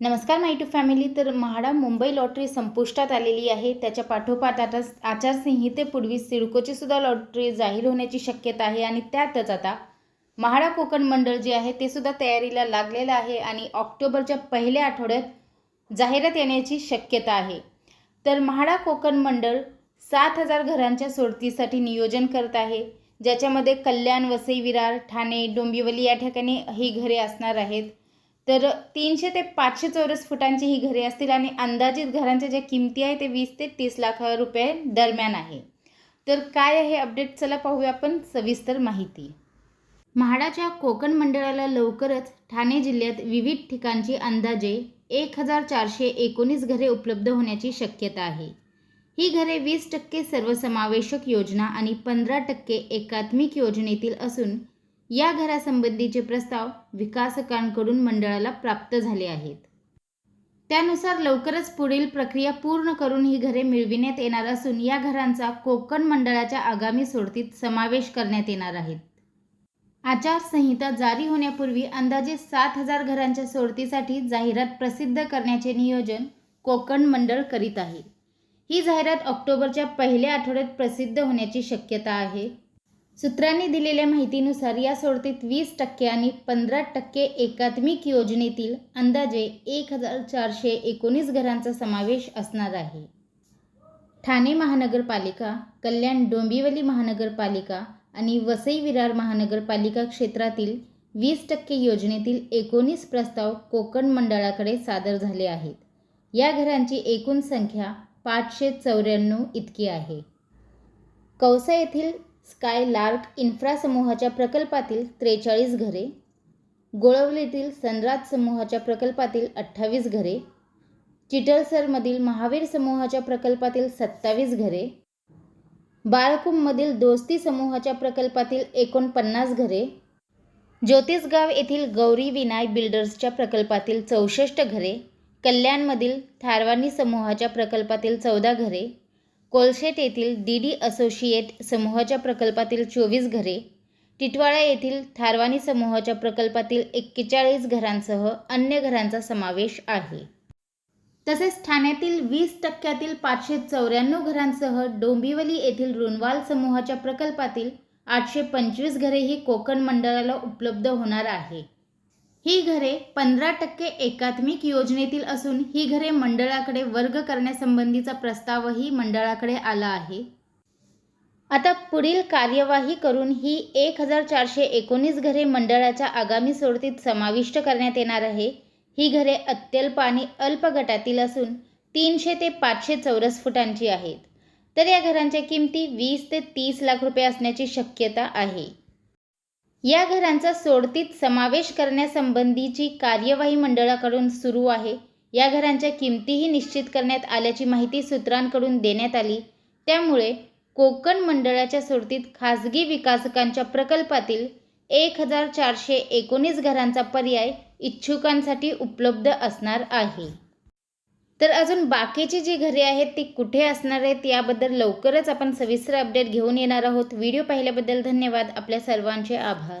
नमस्कार माय to family तर MHADA Mumbai lottery संपुष्टात आलेली आहे. त्याच्या पाठोपाठ आता आचारसंहितेपूर्वी सिडकोची सुद्धा लॉटरी जाहीर होण्याची शक्यता आहे आणि त्यातच आता म्हाडा कोकण मंडळ जे आहे ते सुद्धा तयारीला लागलेलं आहे आणि ऑक्टोबरच्या पहिल्या आठवड्यात जाहिरात येण्याची शक्यता आहे. तर म्हाडा कोकण मंडळ सात हजार घरांच्या सोडतीसाठी नियोजन करत आहे. ज्याच्यामध्ये कल्याण वसई विरार ठाणे डोंबिवली या ठिकाणी ही घरे असणार आहेत. तर तीनशे ते पाचशे चौरस फुटांची ही घरे असतील आणि अंदाजित घरांच्या ज्या किमती आहे ते वीस ते तीस लाख रुपये दरम्यान आहे. तर काय आहे अपडेट चला पाहूया आपण सविस्तर माहिती. म्हाडाच्या कोकण मंडळाला लवकरच ठाणे जिल्ह्यात विविध ठिकाणची अंदाजे एक हजार चारशे एकोणीस घरे उपलब्ध होण्याची शक्यता आहे. ही घरे वीस टक्के सर्वसमावेशक योजना आणि पंधरा टक्के एकात्मिक योजनेतील असून या घरासंबंधीचे प्रस्ताव विकासकांकडून मंडळाला प्राप्त झाले आहेत. त्यानुसार लवकरच पुढील प्रक्रिया पूर्ण करून ही घरे मिळविण्यात येणार असून या घरांचा कोकण मंडळाच्या आगामी सोडतीत समावेश करण्यात येणार आहेत आचारसंहिता जारी होण्यापूर्वी अंदाजे सात हजार घरांच्या सोडतीसाठी जाहिरात प्रसिद्ध करण्याचे नियोजन कोकण मंडळ करीत आहे. ही जाहिरात ऑक्टोबरच्या पहिल्या आठवड्यात प्रसिद्ध होण्याची शक्यता आहे. सूत्रांनी दिलेल्या माहितीनुसार या सोडतीत वीस टक्के आणि पंधरा टक्के एकात्मिक योजनेतील अंदाजे एक हजार चारशे एकोणीस घरांचा समावेश असणार आहे. ठाणे महानगरपालिका कल्याण डोंबिवली महानगरपालिका आणि वसई विरार महानगरपालिका क्षेत्रातील वीस टक्के योजनेतील एकोणीस प्रस्ताव कोकण मंडळाकडे सादर झाले आहेत. या घरांची एकूण संख्या पाचशे चौऱ्याण्णव इतकी आहे. कौसा येथील स्काय लार्क इन्फ्रा समूहाच्या प्रकल्पातील त्रेचाळीस घरे गोळवलीतील सनराज समूहाच्या प्रकल्पातील अठ्ठावीस घरे चिटलसरमधील महावीर समूहाच्या प्रकल्पातील सत्तावीस घरे बाळकुंभमधील दोस्ती समूहाच्या प्रकल्पातील एकोणपन्नास घरे ज्योतिषगाव येथील गौरी विनाय बिल्डर्सच्या प्रकल्पातील चौसष्ट घरे कल्याणमधील थारवानी समूहाच्या प्रकल्पातील चौदा घरे कोलशेट येथील डी डी असोसिएट समूहाच्या प्रकल्पातील चोवीस घरे टिटवाळा येथील थारवानी समूहाच्या प्रकल्पातील एक्केचाळीस घरांसह अन्य घरांचा समावेश आहे. तसेच ठाण्यातील वीस टक्क्यातील पाचशे चौऱ्याण्णव घरांसह डोंबिवली येथील रुणवाल समूहाच्या प्रकल्पातील आठशे पंचवीस घरे ही कोकण मंडळाला उपलब्ध होणार आहे. ही घरे पंधरा टक्के एकात्मिक योजनेतील असून ही घरे मंडळाकडे वर्ग करण्यासंबंधीचा प्रस्तावही मंडळाकडे आला आहे. आता पुढील कार्यवाही करून ही एक हजार चारशे एकोणीस घरे मंडळाच्या आगामी सोडतीत समाविष्ट करण्यात येणार आहे. ही घरे अत्यल्प आणि अल्प गटातील असून तीनशे ते पाचशे चौरस फुटांची आहेत. तर या घरांच्या किमती वीस ते तीस लाख रुपये असण्याची शक्यता आहे. या घरांचा सोडतीत समावेश करण्यासंबंधीची कार्यवाही मंडळाकडून सुरू आहे. या घरांच्या किमतीही निश्चित करण्यात आल्याची माहिती सूत्रांकडून देण्यात आली. त्यामुळे कोकण मंडळाच्या सोडतीत खाजगी विकासकांच्या प्रकल्पातील एक हजार चारशे एकोणीस घरांचा पर्याय इच्छुकांसाठी उपलब्ध असणार आहे. तर अजून बाकीची जी घरे आहेत ती कुठे असणार आहेत याबद्दल लवकरच आपण सविस्तर अपडेट घेऊन येणार आहोत. व्हिडिओ पाहिल्याबद्दल धन्यवाद. आपल्या सर्वांचे आभार.